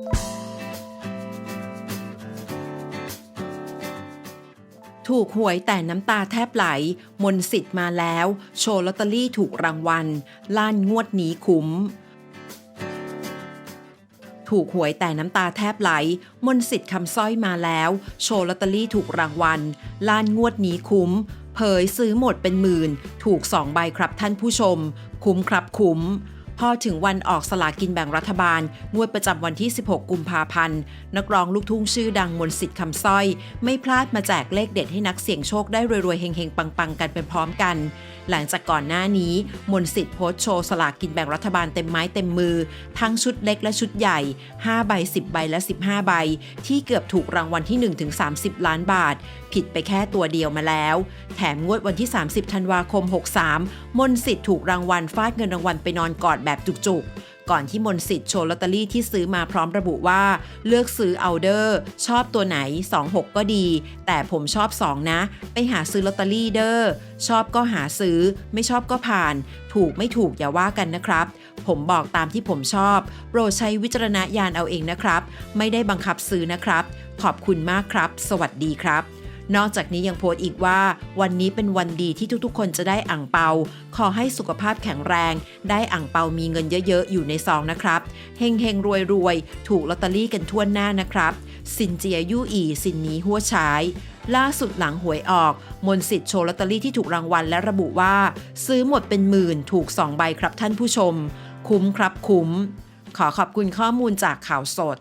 ถูกหวยแต่น้ำตาแทบไหล มนสิทธิ์มาแล้ว โชว์ลอตเตอรี่ถูกรางวัล ล้านงวดนี้คุ้ม ถูกหวยแต่น้ำตาแทบไหล มนสิทธิ์คำสร้อยมาแล้ว โชว์ลอตเตอรี่ถูกรางวัล ล้านงวดนี้คุ้ม เผยซื้อหมดเป็นหมื่น ถูก2ใบครับท่านผู้ชม คุ้มครับคุ้ม พอถึงวันออกสลากินแบ่งรัฐบาลงวดประจำวันที่ 16 กุมภาพันธ์ นักร้องลูกทุ่งชื่อดังมนสิทธิ์คำสร้อย ไม่พลาดมาแจกเลขเด็ดให้นักเสี่ยงโชคได้รวยๆเฮงๆ ปังๆ กันเป็นพร้อมกัน หลังจากก่อนหน้านี้ มนสิทธิ์โพสโชว์สลากกินแบ่งรัฐบาลเต็มไม้เต็มมือ ทั้งชุดเล็กและชุดใหญ่ 5 ใบ 10 ใบและ 15 ใบ ที่เกือบถูกรางวัลที่ 1-30 ล้านบาท ผิดไปแค่ตัวเดียวมาแล้ว แถมงวดวันที่ 30 ธันวาคม 63 มนสิทธิ์ถูกรางวัลฟาดเงินรางวัลไปนอนกอดแบบจุกๆ ก่อนที่มนสิทธิ์โชว์ลอตเตอรี่ที่ซื้อมาพร้อมระบุว่า เลือกซื้อเอาเดอร์ ชอบตัวไหน 26 ก็ดี แต่ผมชอบ 2 นะ ไปหาซื้อลอตเตอรี่เดอร์ ชอบก็หาซื้อ ไม่ชอบก็ผ่าน ถูกไม่ถูกอย่าว่ากันนะครับ ผมบอกตามที่ผมชอบ โปรดใช้วิจารณญาณเอาเองนะครับ ไม่ได้บังคับซื้อนะครับ ขอบคุณมากครับ สวัสดีครับ นอกจากนี้ยังโพสต์อีกว่า วันนี้เป็นวันดีที่ทุกๆ คนจะได้อ่างเปา ขอให้สุขภาพแข็งแรง ได้อ่างเปามีเงินเยอะๆ อยู่ในซองนะครับเฮงเฮงรวยรวยถูกลอตเตอรี่กันทั่วหน้านะครับ สินเจียยู่อีสินนี้หัวฉายล่าสุดหลังหวยออก มนสิทธิ์โชว์ลอตเตอรี่ที่ถูกรางวัลและระบุว่า ซื้อหมดเป็นหมื่นถูก2ใบครับท่านผู้ชม คุ้มครับคุ้ม ขอขอบคุณข้อมูลจากข่าวสด